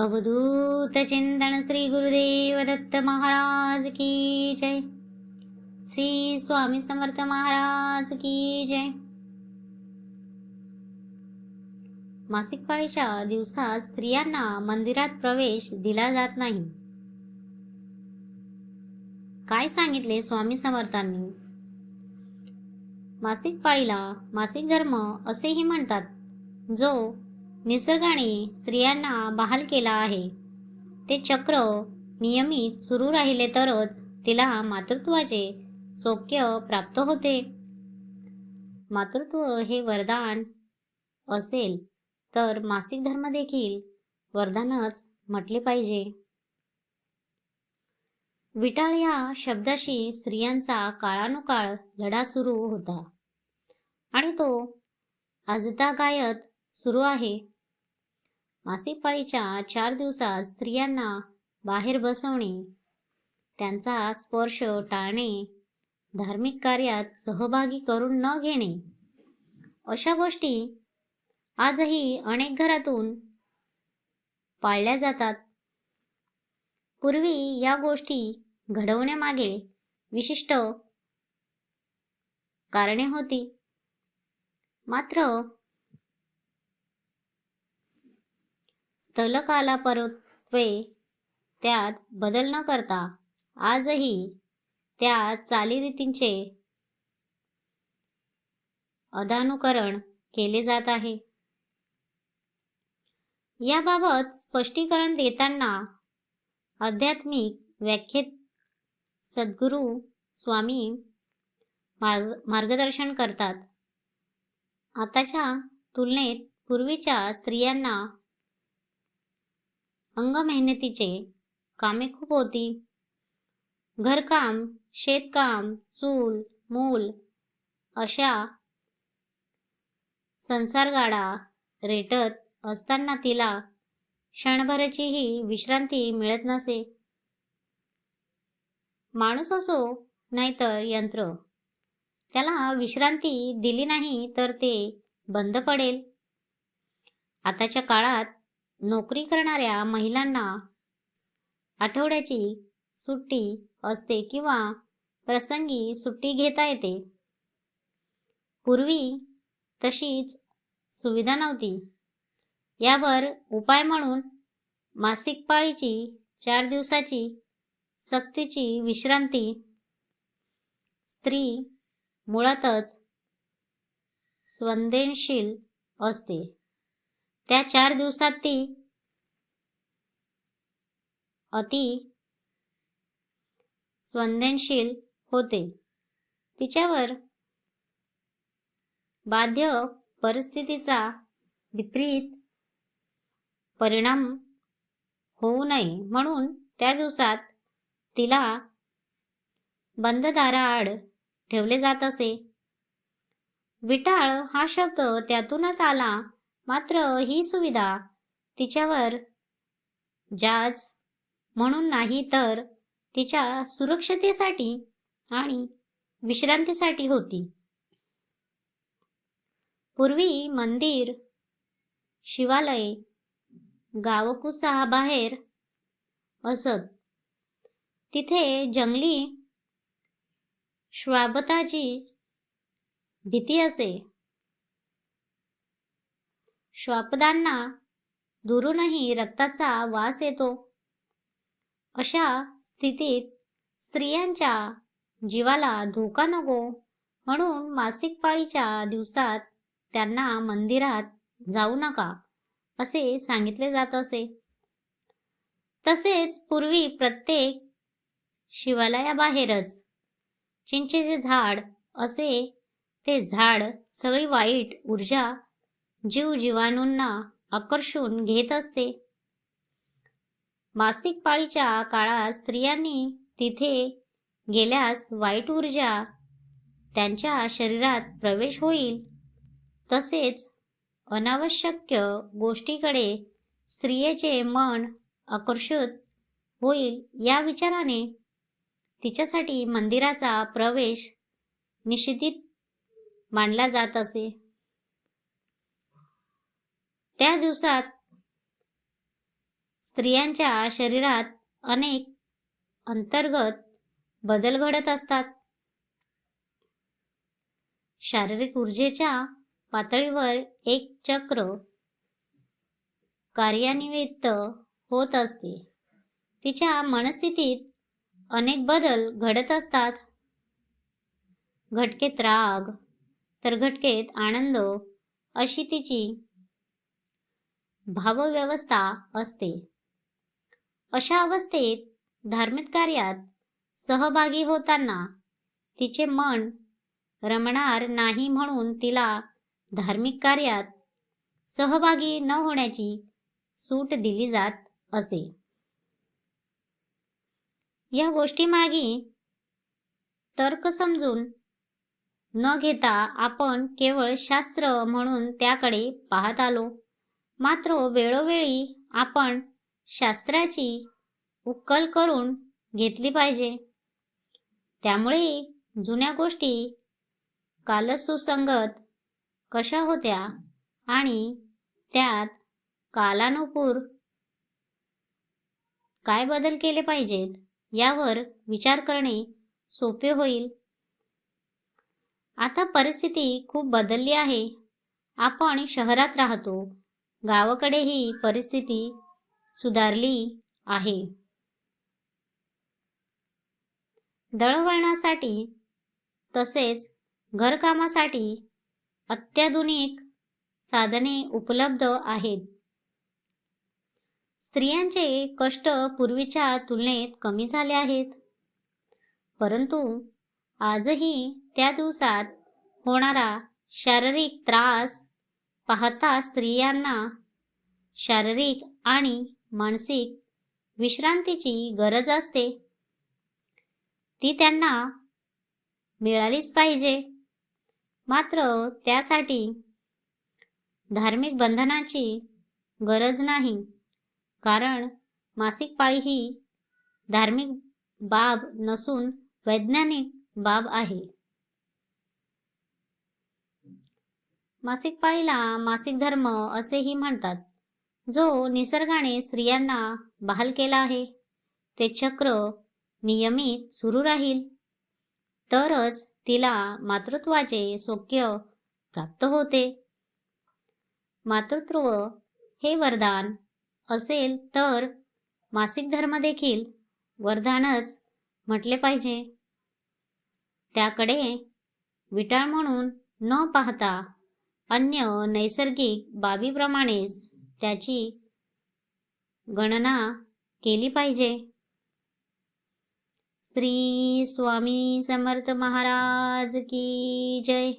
अवधूत चिंतन श्री गुरुदेव दत्त महाराज की जय। श्री स्वामी समर्थ महाराज की जय। मासिक पाळीच्या दिवसात स्त्रियांना मंदिरात प्रवेश दिला जात नाही. काय सांगितले स्वामी समर्थांनी? मासिक पाळीला मासिक धर्म असेही म्हणतात जो निसर्गाने स्त्रियांना बहाल केला आहे. ते चक्र नियमित सुरू राहिले तरच तिला मातृत्वाचे सौख्य प्राप्त होते. मातृत्व हे वरदान असेल तर मासिक धर्म देखील वरदानच म्हटले पाहिजे. विटाळ या शब्दाशी स्त्रियांचा काळानुकाळ लढा सुरू होता. आणि तो आजतागायत सुरू आहे. मासिक पाळीच्या चार दिवसात स्त्रियांना बाहेर बसवणे त्यांचा स्पर्श टाळणे धार्मिक कार्यात सहभागी करून न घेणे. अशा गोष्टी आजही अनेक घरातून पाळल्या जातात. पूर्वी या गोष्टी घडवण्यामागे विशिष्ट कारणे होती. मात्र स्थलकाला परत्वे त्यात बदल न करता आजही त्या चालीरीतींचे अदानुकरण केले जात आहे. याबाबत स्पष्टीकरण देताना आध्यात्मिक व्याख्येत सद्गुरू स्वामी मार्ग मार्गदर्शन करतात. आताच्या तुलनेत पूर्वीच्या स्त्रियांना अंग मेहनतीचे कामे खूप होती. घरकाम शेतकाम चूल मूल अशा संसारगाडा रेटत असताना तिला क्षणभराचीही विश्रांती मिळत नसे. माणूस असो नाहीतर यंत्र. त्याला विश्रांती दिली नाही तर ते बंद पडेल. आताच्या काळात नोकरी करणाऱ्या महिलांना आठवड्याची सुट्टी असते किंवा प्रसंगी सुट्टी घेता येते. पूर्वी तशीच सुविधा नव्हती. यावर उपाय म्हणून मासिक पाळीची चार दिवसाची सक्तीची विश्रांती. स्त्री मुळातच संवेदनशील असते. त्या चार दिवसात ती अति संवेदनशील होते. तिच्यावर बाध्य परिस्थितीचा विपरीत परिणाम होऊ नये. म्हणून त्या दिवसात तिला बंद दाराआड ठेवले जात असे. विटाळ हा शब्द त्यातूनच आला मात्र ही सुविधा तिच्यावर जाज म्हणून नाही तर तिच्या सुरक्षतेसाठी आणि विश्रांतीसाठी होती. पूर्वी मंदिर शिवालय गावकुसाबाहेर असत. तिथे जंगली श्वाबताची भीती असे. श्वापदांना दुरूनही रक्ताचा वास येतो. अशा स्थितीत स्त्रियांच्या जीवाला धोका नको म्हणून मासिक पाळीच्या दिवसात त्यांना मंदिरात जाऊ नका असे सांगितले जात असे. तसेच पूर्वी प्रत्येक शिवालयाबाहेरच चिंचेचे झाड असे ते झाड सगळी वाईट ऊर्जा जीव जीवाणूंना आकर्षून घेत असते. मासिक पाळीच्या काळात स्त्रियांनी तिथे गेल्यास वाईट ऊर्जा त्यांच्या शरीरात प्रवेश होईल. तसेच अनावश्यक गोष्टीकडे स्त्रियेचे मन आकर्षित होईल या विचाराने तिच्यासाठी मंदिराचा प्रवेश निषेधित मानला जात असे. त्या दिवसात स्त्रियांच्या शरीरात अनेक अंतर्गत बदल घडत असतात. शारीरिक ऊर्जेच्या पातळीवर एक चक्र कार्यान्वित होत असते. तिच्या मनस्थितीत अनेक बदल घडत असतात. घटकेत राग तर घटकेत आनंद अशी तिची भावव्यवस्था असते. अशा अवस्थेत धार्मिक कार्यात सहभागी होताना तिचे मन रमणार नाही म्हणून तिला धार्मिक कार्यात सहभागी न होण्याची सूट दिली जात असे. या गोष्टीमागे तर्क समजून न घेता आपण केवळ शास्त्र म्हणून त्याकडे पाहत आलो. मात्र वेळोवेळी आपण शास्त्राची उकल करून घेतली पाहिजे. त्यामुळे जुन्या गोष्टी कालसुसंगत कशा होत्या आणि त्यात कालानुपूर काय बदल केले पाहिजेत यावर विचार करणे सोपे होईल. आता परिस्थिती खूप बदलली आहे. आपण शहरात राहतो. गावाकडे ही परिस्थिती सुधारली आहे. दळवळणासाठी तसेच घरकामासाठी अत्याधुनिक साधने उपलब्ध आहेत. स्त्रियांचे कष्ट पूर्वीच्या तुलनेत कमी झाले आहेत. परंतु आजही त्या दिवसात होणारा शारीरिक त्रास पाहता स्त्रियांना शारीरिक आणि मानसिक विश्रांतीची गरज असते. ती त्यांना मिळालीच पाहिजे. मात्र त्यासाठी धार्मिक बंधनाची गरज नाही. कारण मासिक पाळी ही धार्मिक बाब नसून वैज्ञानिक बाब आहे. मासिक पाळीला मासिक धर्म असेही म्हणतात. जो निसर्गाने स्त्रियांना बहाल केला आहे. ते चक्र नियमित सुरू राहील. तरच तिला मातृत्वाचे सौख्य प्राप्त होते. मातृत्व हे वरदान असेल तर मासिक धर्म देखील वरदानच म्हटले पाहिजे. त्याकडे विटाळ म्हणून न पाहता अन्य नैसर्गिक बाबीप्रमाणेच त्याची गणना केली पाहिजे. श्री स्वामी समर्थ महाराज की जय.